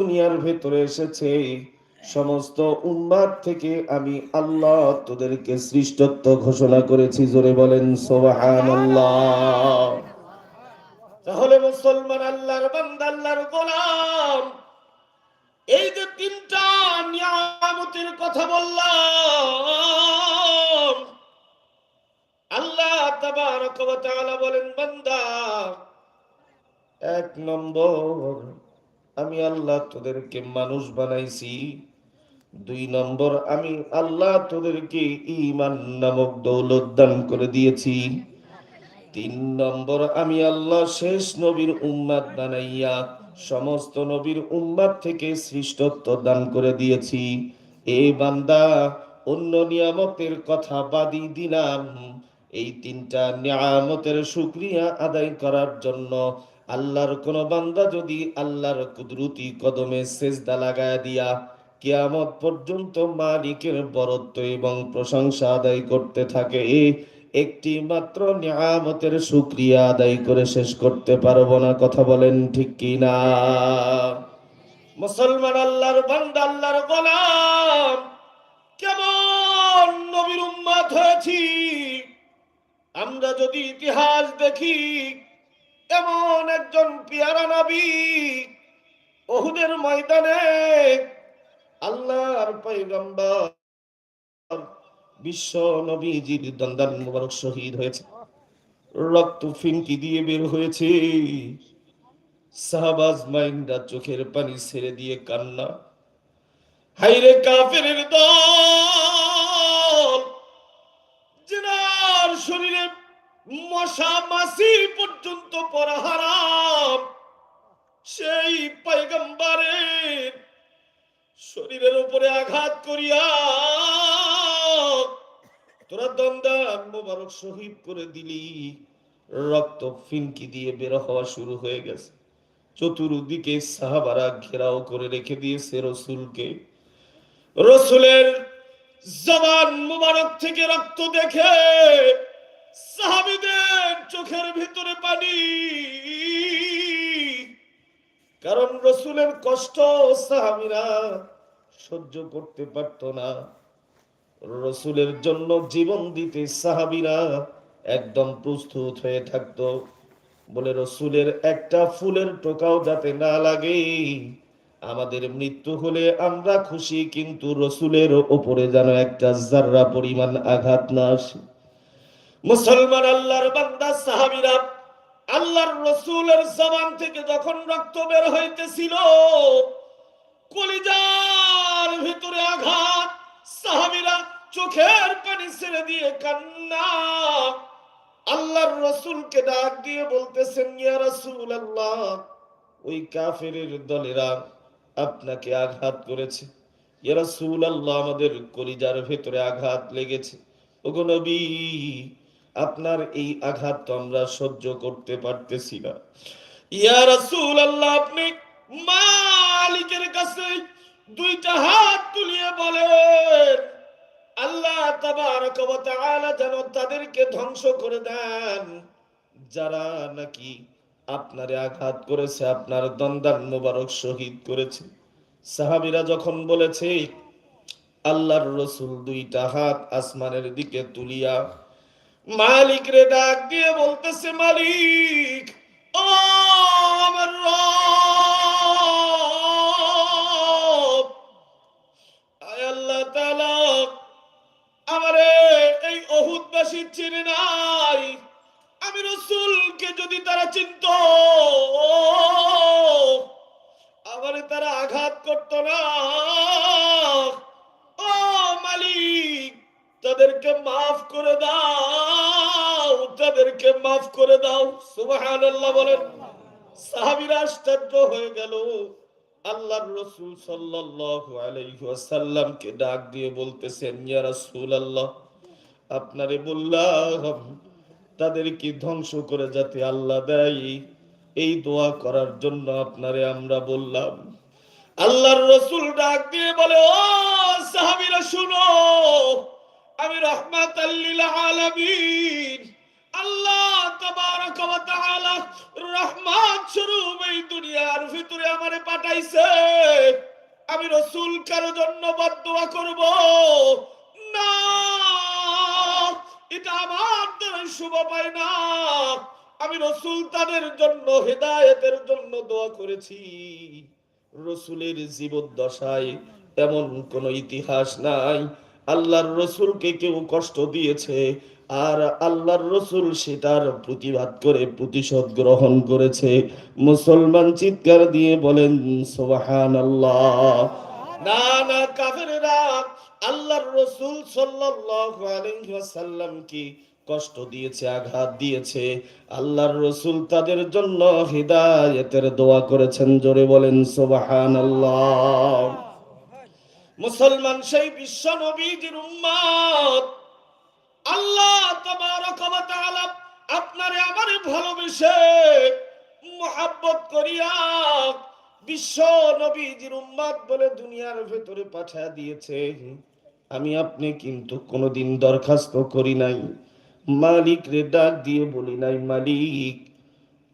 দুনিয়ার ভেতরে এসেছে। সমস্ত উম্মাদ থেকে আমি আল্লাহ তোদেরকে সৃষ্টত্ব ঘোষণা করেছি। জোরে বলেন সোহান তাহলে মুসলমান আল্লাহর বান্দা, আল্লাহর গোলাম। এই যে তিনটা নিয়ামতের কথা বললাম, আল্লাহ তাবারক ওয়া তাআলা বলেন, বান্দা, এক নম্বর আমি আল্লাহ তোদেরকে মানুষ বানাইছি। দুই নম্বর, আমি আল্লাহ তোদেরকে ইমান নামক দৌলত দান করে দিয়েছি। তিন নম্বর, আমি আল্লাহ শেষ নবীর উম্মাদ বানাইয়া সমস্ত নবীর উম্মাদ থেকে সৃষ্টত্ব দান করে দিয়েছি। এ বান্দা, অন্য নিয়ামতের কথা বাদি দিলাম। এই তিনটা নিয়ামতের শুক্রিয়া আদায় করার জন্য আল্লাহর কোন বান্দা যদি আল্লাহর কুদরতি কদমে সেজদা লাগায় দিয়া কিয়ামত পর্যন্ত মালিকের বরত্ব এবং প্রশংসা আদায় করতে থাকে, একটি মাত্র নিয়ামতের শুক্রিয়া আদায় করে শেষ করতে পারব না, কথা বলেন ঠিক কি না? মুসলমান আল্লাহর বান্দা, আল্লাহর গোলাম, কেমন নবীর উম্মাত হয়েছি? আমরা যদি ইতিহাস দেখি এমন একজন পিয়ারা নবী ওহুদের ময়দানে আল্লাহর পয়গম্বর বিশ্ব নবীজির দন্দান মুবারক শহীদ হয়েছে। রক্ত ফিনকি দিয়ে বের হয়েছে। সাহাবাজ মাইন্ডা চোখের পানি ছেড়ে দিয়ে কান্না। হাইরে কাফের দল! মশা মাসি পর্যন্ত পরা হারাম। সেই পয়গম্বরের শরীরের উপরে আঘাত করিয়া তোরা দন্দান মোবারক শহীদ করে দিলি। রক্ত ফিনকি দিয়ে বের হওয়া শুরু হয়ে গেছে। চতুর্দিকে সাহাবারা ঘেরাও করে রেখে দিয়েছে রসুলকে। রসুলের জবান মুবারক থেকে রক্ত দেখে সাহাবিদের চোখের ভিতরে পানি। কারণ রসুলের কষ্ট সাহাবিরা সহ্য করতে পারত না। রসুলের জন্য জীবন দিতে সাহাবিরা একদম প্রস্তুত হয়ে থাকতো। বলে, রসুলের একটা ফুলের টোকাও যাতে না লাগে, আমাদের মৃত্যু হলে আমরা খুশি, কিন্তু রসুলের ওপরে যেন একটা জাররা পরিমাণ আঘাত না আসে। মুসলমান আল্লাহর বান্দা, সাহাবিরা আল্লাহর রসুলের জবান থেকে যখন রক্ত বের হইতেছিল, কলিজার ভিতরে আঘাত, সাহাবিরা চোখের পানি ছেড়ে দিয়ে কান্না। আল্লাহর রসুলকে ডাক দিয়ে বলতেছেন, ইয়া রাসূল আল্লাহ ওই কাফেরের দলেরা আপনাকে আঘাত করেছে। ইয়া রাসূল আল্লাহ আমাদের কলিজার ভেতরে আঘাত লেগেছে। ওগো নবী আপনার এই আঘাত তো আমরা সহ্য করতে পারতেছি না। ইয়া রাসূল আল্লাহ আপনি মালিকের কাছে দুইটা হাত তুলিয়ে বলেন, আল্লাহ তাবারক ওয়া তাআলা যেন তাদেরকে ধ্বংস করে দেন। যারা নাকি আপনারে আঘাত করেছে, আপনার দন্দান মোবারক শহীদ করেছে। সাহাবীরা যখন বলেছে, আল্লাহর রসুল দুইটা হাত আসমানের দিকে তুলিয়া মালিক রে ডাক দিয়ে বলতেছে, মালিক, ও আমার রব আল্লাহ তাআলা, আমারে এই অহুদবাসী চিনে নাই। আমি রসুলকে যদি তারা চিনত, আমারে তারা আঘাত করতো না। ও মালিক তাদেরকে মাফ করে দাও, তাদেরকে মাফ করে দাও। সুবহানাল্লাহ বলেন, সাহাবীরা আশ্চর্য হয়ে গেল। আল্লাহর রসুল সাল্লাল্লাহু আলাইহি ওয়াসাল্লামকে ডাক দিয়ে বলতেছেন, ইয়া রাসূলুল্লাহ, আপনারে বললাম তাদেরকে ধ্বংস করে যাতে আল্লাহ দেয়? এই দোয়া করার জন্য আপনারে আমরা বললাম। আল্লাহর রসুল ডাক দিয়ে বলে, ও সাহাবীরা, শুনো আমি রহমাত আল্লাহ তাবারাক ওয়া তাআলা রহমান স্বরূপ এই দুনিয়ার ভিতরে আমারে পাঠাইছে। আমি রসুল কারও জন্য বদদোয়া করব? না, এটা আমার দ্বারা শুভ পায় না। আমি রসুল তাদের জন্য, হেদায়েতের জন্য দোয়া করেছি। রসুলের জীবদ্দশায় এমন কোন ইতিহাস নাই। আল্লাহর রসুলকে কেউ কষ্ট দিয়েছে আর আল্লাহর রসুল সেটার প্রতিবাদ করে প্রতিশোধ গ্রহণ করেছে। মুসলমান চিৎকার দিয়ে বলেন সোবাহান আল্লাহ না না, কাফেরেরা, আল্লাহর রসুল সাল্লাল্লাহু আলাইহি ওয়াসাল্লাম কি কষ্ট দিয়েছে, আঘাত দিয়েছে। আল্লাহর রসুল তাদের জন্য হৃদায়তের দোয়া করেছেন। জোরে বলেন, সুবহানাল্লাহ। মুসলমান সেই বিশ্ব নবীজির উম্মত। আল্লাহ তাবারক ওয়া তাআলা আপনারে আমারে ভালোবেসে মোহাব্বত করিয়া বিশ্ব নবীজির উম্মত বলে দুনিয়ার ভেতরে পাঠিয়ে দিয়েছে। আমি আপনি কিন্তু কোনোদিন দরখাস্ত করি নাই। মালিক রে ডাক দিয়ে বলি নাই, মালিক,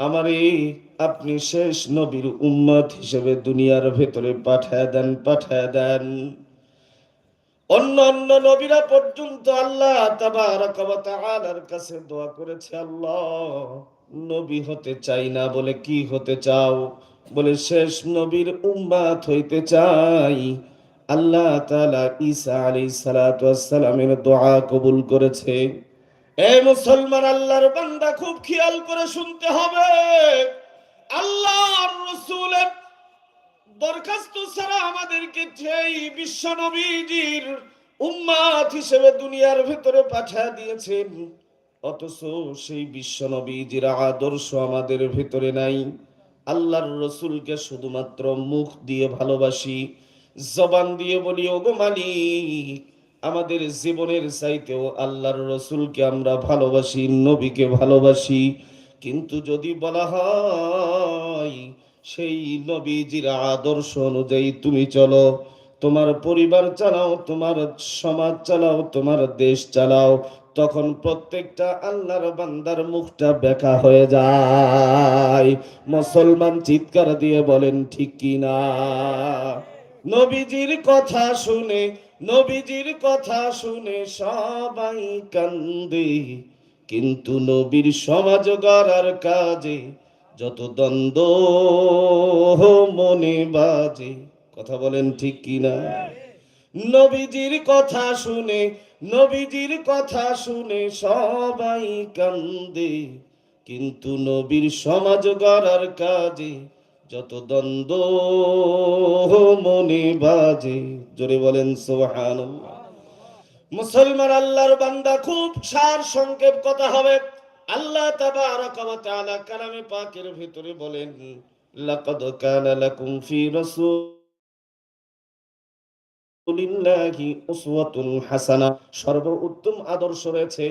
আমারে আপনি শেষ নবীর উম্মত হিসেবে দুনিয়ার ভেতরে পাঠায় দেন পাঠায় দেন। অন্য অন্য নবীরা পর্যন্ত আল্লাহ তাআলার কাছে দোয়া করেছে, আল্লাহ, নবী হতে চাই না বলে কি হতে চাও? বলে, শেষ নবীর উম্মাত হইতে চাই। আল্লাহ তাআলা ঈসা আলাইহিস সালাতু ওয়াস দোয়া কবুল করেছে। এ মুসলমান, আল্লাহর বান্দা, খুব খেয়াল করে শুনতে হবে। আল্লাহর দরখাস্ত ছাড়া আমাদেরকে সেই হিসেবে দুনিয়ার দিয়েছেন, অথচ সেই আদর্শ আমাদের ভিতরে নাই। আল্লাহর রসুলকে শুধুমাত্র মুখ দিয়ে ভালোবাসি, জবান দিয়ে বলি, ওগো মালিক, আমাদের জীবনের চাইতেও আল্লাহর রসুলকে আমরা ভালোবাসি, নবীকে ভালোবাসি। কিন্তু যদি বলা হয়, সেই নবীজির আদর্শ অনুযায়ী তুমি চলো, তোমার পরিবার চালাও, তোমার সমাজ চালাও, তোমার দেশ চালাও, তখন প্রত্যেকটা আল্লাহর বান্দার মুখটা বেকা হয়ে যায়। মুসলমান চিৎকার দিয়ে বলেন, ঠিক কি না? নবীজির কথা শুনে, নবীজির কথা শুনে সবাই কান্দে। কিন্তু নবীর সমাজ গড়ার কাজে যত দ্বন্দ্ব মনে বাজে। কথা বলেন ঠিক কিনা নবীজির কথা শুনে, নবীজির কথা শুনে সবাই কান্দে। কিন্তু নবীর সমাজ গড়ার কাজে যত দ্বন্দ্ব মনে বাজে। জোরে বলেন সুবহানাল্লাহ। মুসলমান আল্লাহর বান্দা খুব সার সংক্ষেপ কথা হবে। আল্লাহ কালামে পাকের ভিতরে বলেন কানা লাকুম ফি রাসূলিল্লাহি উসওয়াতুন হাসানা। সর্বোত্তম আদর্শ রয়েছে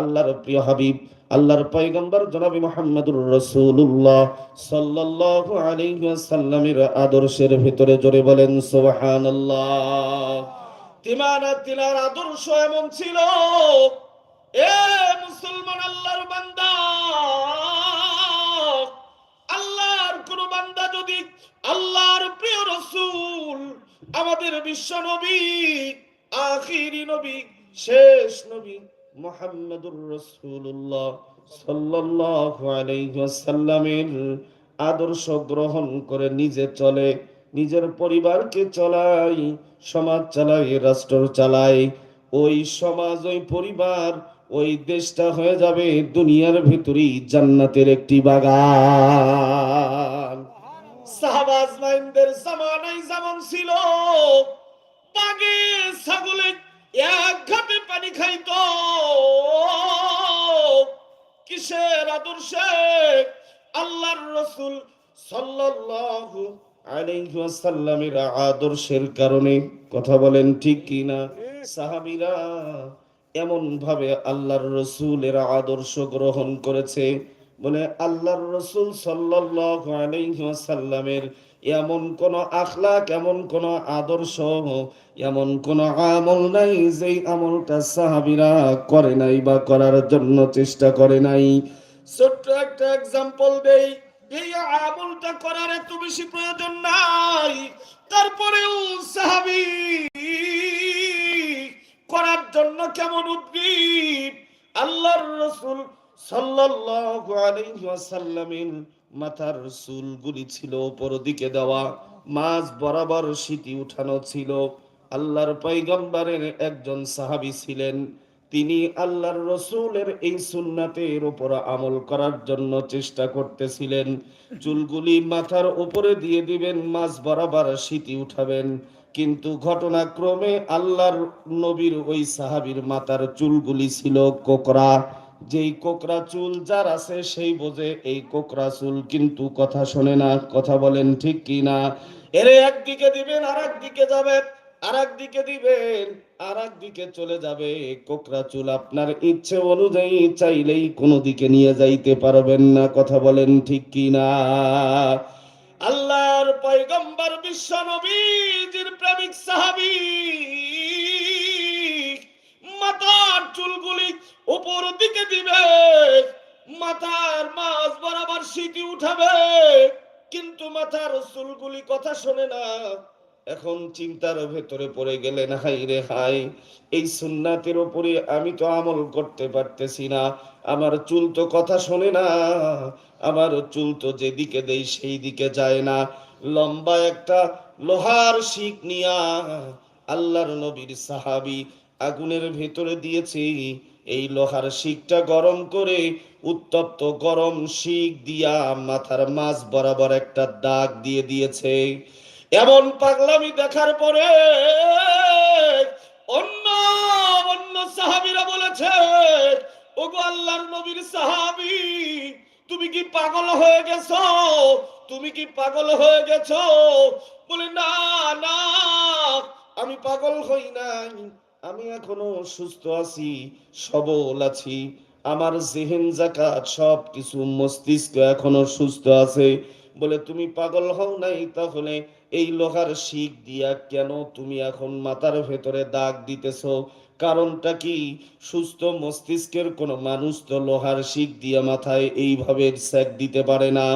আল্লাহর প্রিয় হাবিব, আল্লাহর পয়গম্বর জনাবি রাসূলুল্লাহ সাল্লাল্লাহু আলাইহি ওয়াসাল্লামের আদর্শের ভিতরে জোরে বলেন, সুবহানাল্লাহ। তিমানা তিনার আদর্শ এমন ছিল। এ মুসলমান আল্লাহর বান্দা। আল্লাহর কোন বান্দা যদি আল্লাহর প্রিয় রসুল, আমাদের বিশ্ব নবী, আখিরি নবী, শেষ নবী মোহাম্মদুর রসুল্লাহ সাল্লাল্লাহু আলাইহি আদর্শ গ্রহণ করে নিজে চলে। নিজের পরিবারকে চালাই, সমাজ চালাই, রাষ্ট্র চালাই। ওই সমাজ, ওই পরিবার, ওই দেশটা হয়ে যাবে দুনিয়ার ভিতরে জান্নাতের একটি বাগান। সাহাবাজ মাইনদের জামানাই যেমন ছিল, বাগে ছাগলে এক ঘাটে পানি খাইতো। কিসের আদর্শে? আল্লাহর রসুল সাল্লাল্লাহু আদর্শের কারণে কথা বলেন ঠিক কি না? সাহাবীরা এমন ভাবে আল্লাহর রসুলের আদর্শ গ্রহণ করেছে। বলে আল্লাহর রসুল ওয়াসাল্লামের এমন কোন আখলাক, এমন কোন আদর্শ, এমন কোন আমল নাই যেই আমলটা সাহাবিরা করে নাই বা করার জন্য চেষ্টা করে নাই। ছোট্ট একটা এক্সাম্পল দেই। এই আমলটা করার এত বেশি প্রয়োজন নাই। তারপরেও সাহাবি করার জন্য কেমন উদ্গ্রীব আল্লাহর রসুল সাল্লাল্লাহু আলাইহি ওয়াসাল্লামের মাথার চুলগুলি ছিল উপর দিকে দেওয়া, মাঝ বরাবর সিটি উঠানো ছিল। আল্লাহর পয়গম্বরের একজন সাহাবী ছিলেন। তিনি আল্লাহর রসুলের এই সুন্নাতের উপর আমল করার জন্য চেষ্টা করতেছিলেন। চুলগুলি মাথার উপরে দিয়ে দিবেন, মাঝ বরাবর সিটি উঠাবেন। কিন্তু ঘটনাক্রমে আল্লাহর নবীর ওই সাহাবীর মাথার চুলগুলি ছিল কোকরা। যেই কোকরা চুল যার আছে সেই বোঝে এই কোকরা চুল কিন্তু কথা শোনে না, কথা বলেন ঠিক কি না এরে একদিকে দিবেন আর একদিকে যাবেন আর একদিকে দিবেন। আর একদিকে চলে যাবে কোকরা চুল আপনার ইচ্ছে অনুযায়ী চাইলেই কোনো দিকে নিয়ে যাইতে পারবেন না, কথা বলেন ঠিক কি না আল্লাহর পয়গম্বর বিশ্ব নবীজির প্রেমিক সাহাবী, মাথার চুলগুলি উপর দিকে দিবে, মাথার মাছ বরাবর সিটি উঠাবে, কিন্তু মাথার চুলগুলি কথা শোনে না। এখন চিন্তার ভেতরে পড়ে গেলেন হাই রে হাই এই সুন্নাতের উপরে আমি তো আমল করতে পারতেছি না। আমার চুল তো কথা শোনে না, আমার চুল তো যেদিকে দেই সেই দিকে যায় না। লম্বা একটা লোহার শিক নিয়া আল্লাহর নবীর সাহাবী আগুনের ভেতরে দিয়েছি। এই লোহার শিকটা গরম করে উত্তপ্ত গরম শিক দিয়া মাথার মাছ বরাবর একটা দাগ দিয়ে দিয়েছে। এমন পাগলামি দেখার পরে অন্য অন্য সাহাবিরা বলেছে, ওগো আল্লাহর নবীর সাহাবি, তুমি কি পাগল হয়ে গেছো? তুমি কি পাগল হয়ে গেছো? বলে, না না, আমি পাগল হই নাই। আমি এখনও সুস্থ আছি, সবল আছি। আমার জেহেন জাকাত সব কিছু মস্তিষ্ক এখনও সুস্থ আছে। বলে, তুমি পাগল হও নাই তাহলে এই লোহার শিক দিয়া কেন তুমি এখন মাথার ভেতরে দাগ দিতেছো? কারণটা কি? সুস্থ মস্তিষ্কের কোন মানুষ তো লোহার শিক দিয়া মাথায় এইভাবে স্যাক দিতে পারে না,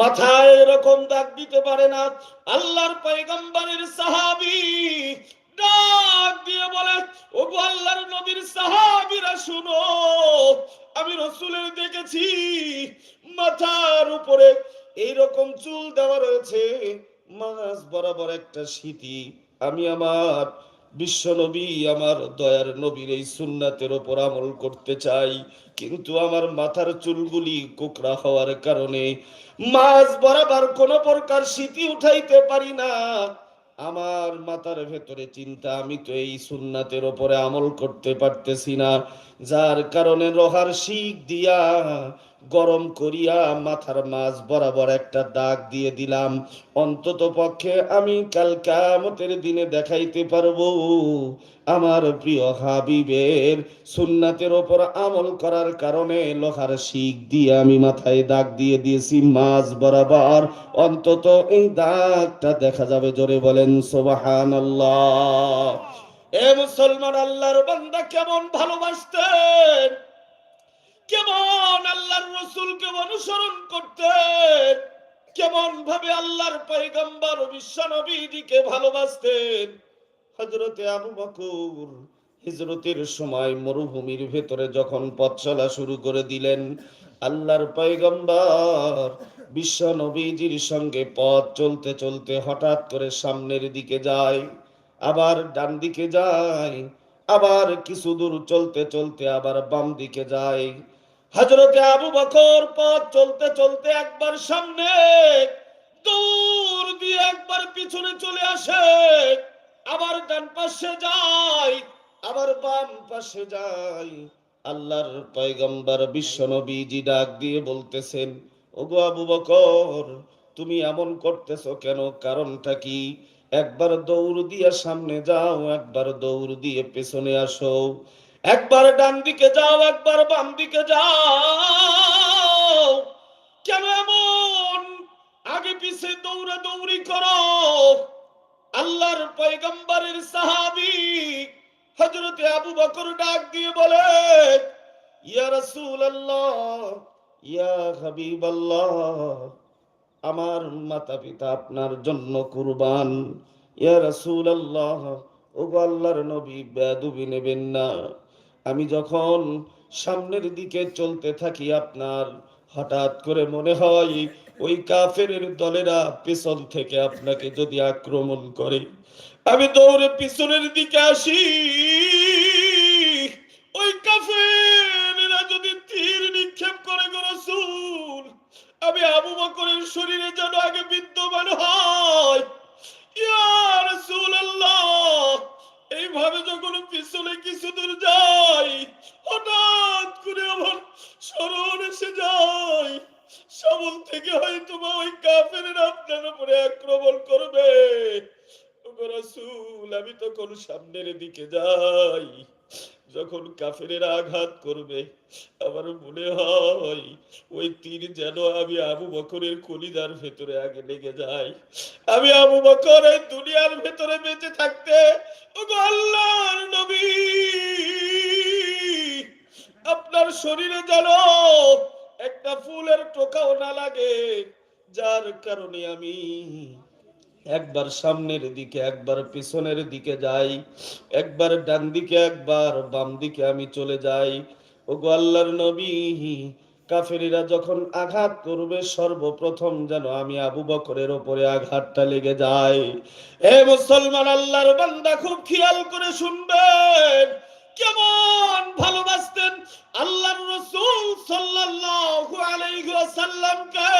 মাথায় এরকম দাগ দিতে পারে না। আল্লাহর পয়গম্বরের সাহাবী ডাক দিয়ে বলে, ও আল্লাহর নবীর সাহাবীরা শুনো, আমি রসুলের দেখেছি মাথার উপরে এইরকম চুল দেওয়া রয়েছে মাছ বরাবর একটা স্মৃতি। আমি আমার বিশ্ব নবী, আমার দয়ার নবীর এই সুন্নাতের ওপর আমল করতে চাই, কিন্তু আমার মাথার চুলগুলি কোকড়া হওয়ার কারণে মাছ বরাবর কোন প্রকার স্মৃতি উঠাইতে পারি না। আমার মাথার ভেতরে চিন্তা, আমি তো এই সুন্নাতের ওপরে আমল করতে পারতেছি না। যার কারণে লোহার শিক দিয়া গরম করিয়া মাথার মাছ বরাবর একটা দাগ দিয়ে দিলাম। অন্তত পক্ষে আমি কাল কামতের দিনে দেখাইতে পারব, আমার প্রিয় হাবিবের সুন্নাতের ওপর আমল করার কারণে লোহার শিক দিয়ে আমি মাথায় দাগ দিয়ে দিয়েছি মাছ বরাবর। অন্তত এই দাগটা দেখা যাবে জোরে বলেন সোবাহান এ মুসলমান আল্লাহর বান্দা কেমন ভালোবাসতেন? কেমন আল্লাহর রসুলকে অনুসরণ করতেন কেমন ভাবে আল্লাহর পয়গম্বর বিশ্ব নবীজিকে ভালোবাসতেন? হজরতে আবু বকর হিজরতের সময় মরুভূমির ভেতরে যখন পথ চলা শুরু করে দিলেন, আল্লাহর পয়গম্বর বিশ্ব নবীজির সঙ্গে পথ চলতে চলতে হঠাৎ করে সামনের দিকে যায়, আবার ডান দিকে যায়, আবার কিছু দূর চলতে চলতে আবার বাম দিকে যায়। হজরতে আবু বকর পথ চলতে চলতে একবার সামনে, দূর দিয়ে একবার পিছনে চলে আসে, আবার ডান পাশে যাই আবার বাম পাশে যাই আল্লাহর পয়গম্বর বিশ্ব নবীজি ডাক দিয়ে বলতেছেন, ওগো আবু বকর, তুমি এমন করতেছো কেন? কারণটা কি? একবার দৌড় দিয়ে সামনে যাও, একবার দৌড় দিয়ে পেছনে আসো। একবার ডান দিকে যাও, একবার বাম দিকে যাও। কেন এমন? আগে পিছে দৌড়া দৌড়ি করো। আল্লাহর পয়গম্বরের সাহাবী হযরতে আবু বকর ডাক দিয়ে বলে, ইয়া রাসূলুল্লাহ, ইয়া হাবিবাল্লাহ, আমার মাতা পিতা আপনার জন্য কুরবান। ইয়া রাসূলুল্লাহ, ওগো আল্লাহর নবী বেয়াদবি নেবেন না। আমি যখন সামনের দিকে চলতে থাকি, আপনার হঠাৎ করে মনে হয় ওই কাফের দলেরা পেছন থেকে আপনাকে যদি আক্রমণ করে, আমি দৌড়ে পিছনের দিকে আসি। ওই কাফেররা যদি তীর নিক্ষেপ করে রাসূল, আমি আবু বকরের শরীরে যেন আগে বিদ্যমান হয়। ইয়া রাসূলুল্লাহ! এইভাবে যখন পিছনে কিছু দূর যাই, হঠাৎ করে আমার স্মরণ এসে যায়। সামন থেকে হয়তো বা ওই কাফের আপনার উপরে আক্রমণ করবে। রাসূল, আমি তখন সামনের দিকে যাই। যখন আঘাত করবে, আমার মনে হয় ওই তীর যেন আমি আবু বকরের কলিজার ভেতরে আগে লেগে যায়। আমি আবু বকরের দুনিয়ার ভেতরে বেঁচে থাকতে শরীরে যেন একটা ফুলের টোকাও না লাগে, যার কারণে আমি একবার সামনের দিকে, একবার পিছনের দিকে যাই, একবার ডান দিকে, একবার বাম দিকে আমি চলে যাই। ওগো আল্লাহর নবী, কাফেরিরা যখন আঘাত করবে, সর্বপ্রথম যেন আমি আবু বকরের ওপরে আঘাতটা লেগে যায়। হে মুসলমান, আল্লাহর বান্দা খুব খেয়াল করে শুনবেন। কেমন ভালোবাসতেন আল্লাহর রাসূল সাল্লাল্লাহু আলাইহি ওয়াসাল্লামকে?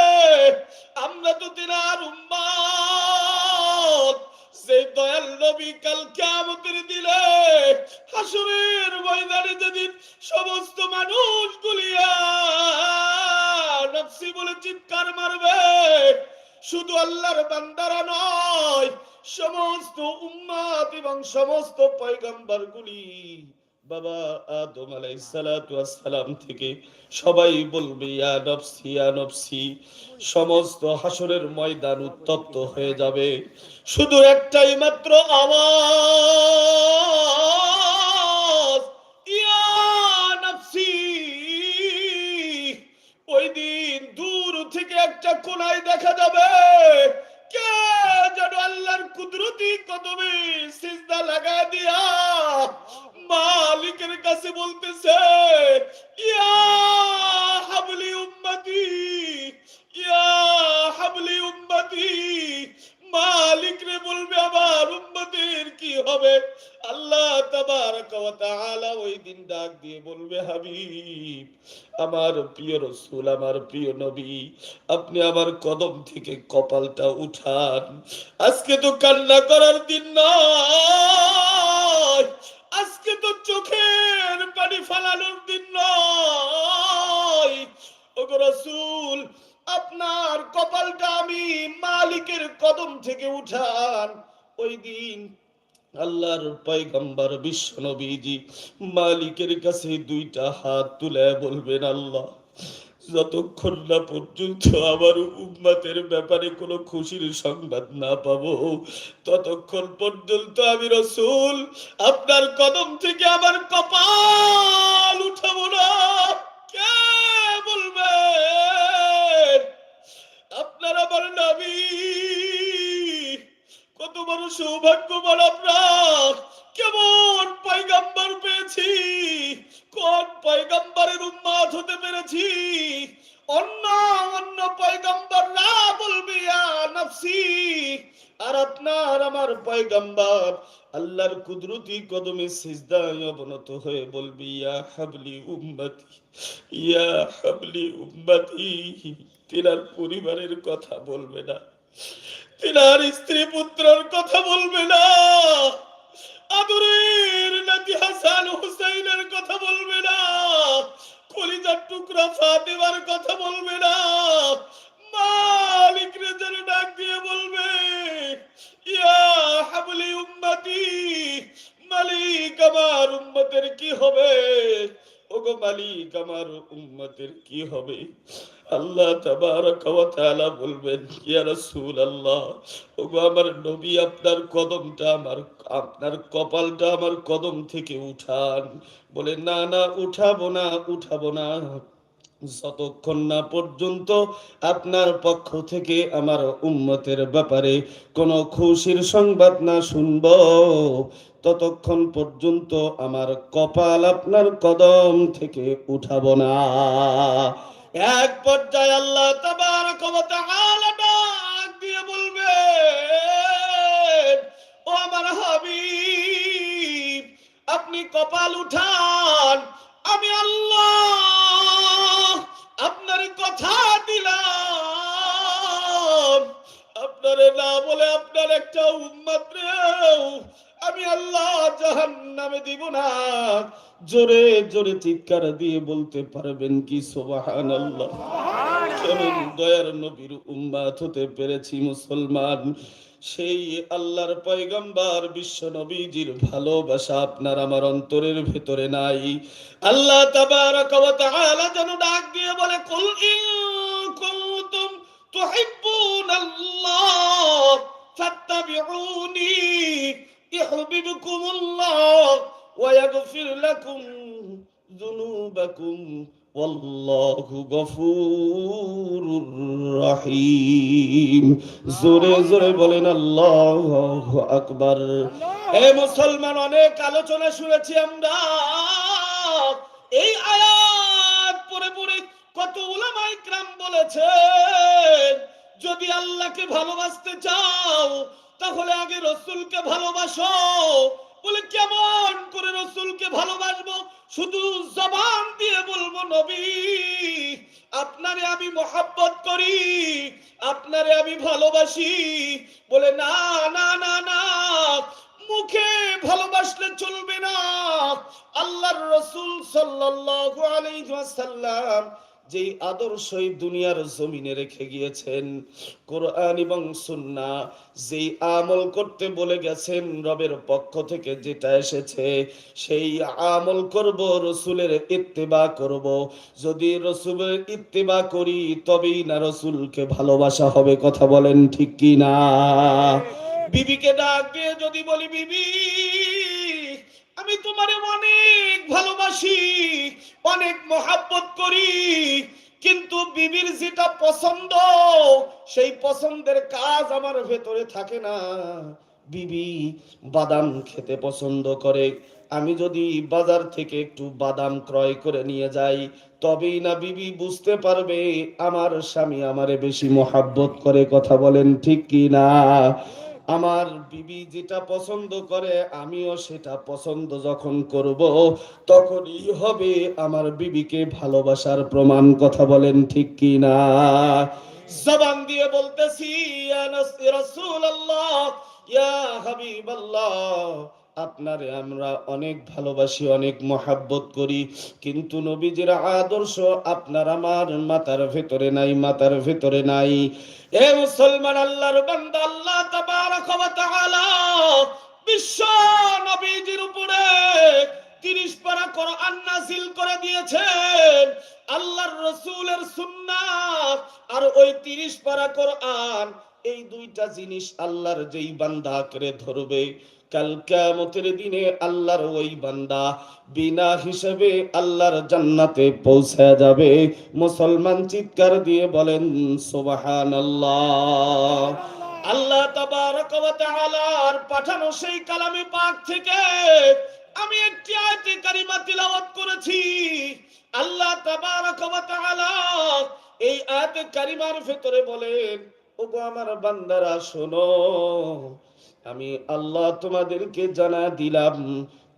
আমরা তো তিনার উম্মত। সেই দয়াল নবী কাল কিয়ামতের দিনে হাসরের ময়দানে যেদিন সমস্ত মানুষ গুলিয়া নফসি বলে চিৎকার মারবে, শুধু আল্লাহর বান্দারা নয়, সমস্ত উম্মাত এবং সমস্ত পয়গম্বর গুলি বাবা আদম থেকে সবাই বলবে সমস্ত হাসরের ময়দান উত্তপ্ত হয়ে যাবে। শুধু একটাই মাত্র আওয়াজ ওই দিন দূর থেকে একটা কোনায় দেখা যাবে। কে যেন আল্লাহর কুদরতি কদমে সিজদা লাগা দিয়া মালিকের কাছে বলতেছে মালিক রে বলবে আমার কি হবে? আল্লাহ ওই দিন ডাক দিয়ে বলবে, হাবিব, আমার প্রিয় রসুল, আমার প্রিয় নবী, আপনি আমার কদম থেকে কপালটা উঠান। আজকে তো কান্না করার দিন নয়। আজকে তো চোখের পানি ফালানোর দিন নয়। রসুল, আপনার কপালটা আমি মালিকের কদম থেকে উঠান। ওই দিন আল্লাহর পয়গম্বর বিশ্ব নবীজি মালিকের কাছে দুইটা হাত তুলে বলবেন, আল্লাহ যতক্ষণ না পর্যন্ত আমার উম্মাতের ব্যাপারে কোনো খুশির সংবাদ না পাবো, ততক্ষণ পর্যন্ত আমি রসুল আপনার কদম থেকে আমার কপাল উঠাবো না। কে বলবে? আপনার আমার নবী। কত বড় সৌভাগ্যবান আপনার। কেমন পয়গাম্বার পেয়েছি? কোন পয়গাম্বারের উম্মাদ হতে পেরেছি? অন্য অন্য পয়গাম্বার না বলবি, ইয়া আর আপনার, আমার পয়গাম্বার আল্লাহর কুদরতি কদমে সিজদায় অবনত হয়ে বলবি, ইয়া হাবলি উম্মতি, ইয়া হাবলি উম্মতি। তিনার পরিবারের কথা বলবে না। তিনার স্ত্রী পুত্রের কথা বলবে না। আদরের নাতি হাসান হুসাইনের কথা বলবে না? কলিজার টুকরা ফাতেমার কথা বলবে না? মালিক রেজার ডাক দিয়ে বলবে, ইয়া হাবলি উম্মতি, মালিক আমার উম্মতের কি হবে? ওগো মালিক আমার উম্মতের কি হবে? আল্লাহ তাবারাকা ওয়া বলবেন, ইয়া রাসূলুল্লাহ, ওগো আমার নবী, আপনার কদমটা আমার, আপনার কপালটা আমার কদম থেকে উঠান। বলে, না না, উঠাবো না উঠাবো না। যতক্ষণ না পর্যন্ত আপনার পক্ষ থেকে আমার উম্মতের ব্যাপারে কোনো খুশির সংবাদ না শুনব, ততক্ষণ পর্যন্ত আমার কপাল আপনার কদম থেকে উঠাবো না। এক পর্যায়ে আল্লাহ তাবারক ওয়া তাআলা ডাক দিয়ে বলবে ও আমার হাবিব, আপনি কপাল উঠান, আমি আল্লাহ আপনার কথা দিলাম। আপনারে না বলে আপনার একটা উম্মত আমি আল্লাহ জাহান্নামে দিব না। জোরে জোরে চিৎকার দিয়ে বলতে পারবেন কি সোবাহান আল্লাহ কেমন দয়ার নবীর উম্মাত হতে পেরেছি মুসলমান। সেই আল্লাহর পয়গম্বর বিশ্ব নবীজির ভালোবাসা আপনার আমার অন্তরের ভেতরে নাই। আল্লাহ তাবারাক ওয়া তাআলা যেন ডাক দিয়ে বলে কুল ইন কুনতুম তুহিব্বুনাল্লাহ ফাত্তাবিউনি গফুরুর রহিম। জোরে জোরে বলেন আল্লাহু আকবার। এ মুসলমান অনেক আলোচনা শুনেছি আমরা। এই আয়াত পড়ে পড়ে কত উলামা ইকরাম বলেছেন যদি আল্লাহকে ভালোবাসতে চাও তাহলে আগে রসুলকে ভালোবাসো। বলে, কেমন করে রসুলকে ভালোবাসবো? শুধু জবান দিয়ে বলব, নবী, আপনারে আমি মোহাব্বত করি, আপনারে আমি ভালোবাসি। বলে, না না না না, মুখে ভালোবাসলে চলবে না। আল্লাহর রসুল সাল্লাল্লাহু আলাইহি ওয়াসাল্লাম যেই আদর্শ দুনিয়ার জমিনে রেখে গিয়েছেন কোরআন এবং সুন্না যেই আমল করতে বলে গেছেন রবের পক্ষ থেকে যেটা এসেছে সেই আমল করব রসুলের ইত্তেবা করব। যদি রসুলের ইত্তেবা করি তবেই না রসুলকে ভালোবাসা হবে কথা বলেন ঠিক কি না বিবিকে ডাক দিয়ে যদি বলি বিবি! আমি তোমারে অনেক ভালোবাসি, অনেক মহাব্বত করি, কিন্তু বিবির যেটা পছন্দ, সেই পছন্দের কাজ আমার ভেতরে থাকে না। বিবি বাদাম খেতে পছন্দ করে। আমি যদি বাজার থেকে একটু বাদাম ক্রয় করে নিয়ে যাই, তবেই না বিবি বুঝতে পারবে আমার স্বামী আমারে বেশি মহাব্বত করে কথা বলেন ঠিক কি না আমার বিবি যেটা পছন্দ করে, আমিও সেটা পছন্দ যখন করব, তখনই হবে আমার বিবিকে ভালোবাসার প্রমাণ। কথা বলেন ঠিক কি না? জবান দিয়ে বলতেছি, ইয়া রাসূলুল্লাহ, ইয়া হাবিবাল্লাহ আপনারে আমরা অনেক ভালোবাসি, অনেক মহাব্বত করি। কিন্তু নবীজির আদর্শ আপনার আমার মাথার ভেতরে নাই, মাথার ভেতরে নাই। এ মুসলমান আল্লাহর বান্দা, আল্লাহ তাবারাক ওয়া তাআলা বিশ্ব নবীজির উপরে 30 পারা কোরআন নাযিল করে দিয়েছেন। আল্লাহর রাসূলের সুন্নাত আর ওই 30 পারা কোরআন, এই দুইটা জিনিস আল্লাহর যেই বান্দা করে ধরবে। কাল কিয়ামতের দিনে আল্লাহর ওই বান্দা বিনা হিসেবে আল্লাহর জান্নাতে পৌঁছে যাবে। মুসলমান চিৎকার দিয়ে বলেন, সুবহানাল্লাহ। আল্লাহ তাবারক পাঠানো সেই কালামে পাক থেকে আমি একটি আয়াতে কারিমা তিলাওয়াত করেছি। আল্লাহ তাবারক ওয়া তাআলা এই আয়াতে কারিমার ভেতরে বলেন, ওগো আমার বান্দারা, শোনো আমি আল্লাহ তোমাদেরকে জানা দিলাম,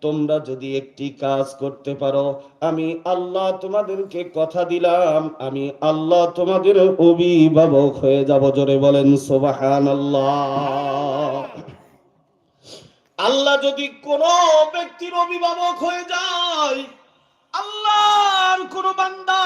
তোমরা যদি একটি কাজ করতে পারো, আমি আল্লাহ তোমাদেরকে কথা দিলাম, আমি আল্লাহ তোমাদের অভিভাবক হয়ে যাব, জোরে বলেন সোবাহান আল্লাহ যদি কোন ব্যক্তির অভিভাবক হয়ে যায়, আল্লাহর কোন বান্দা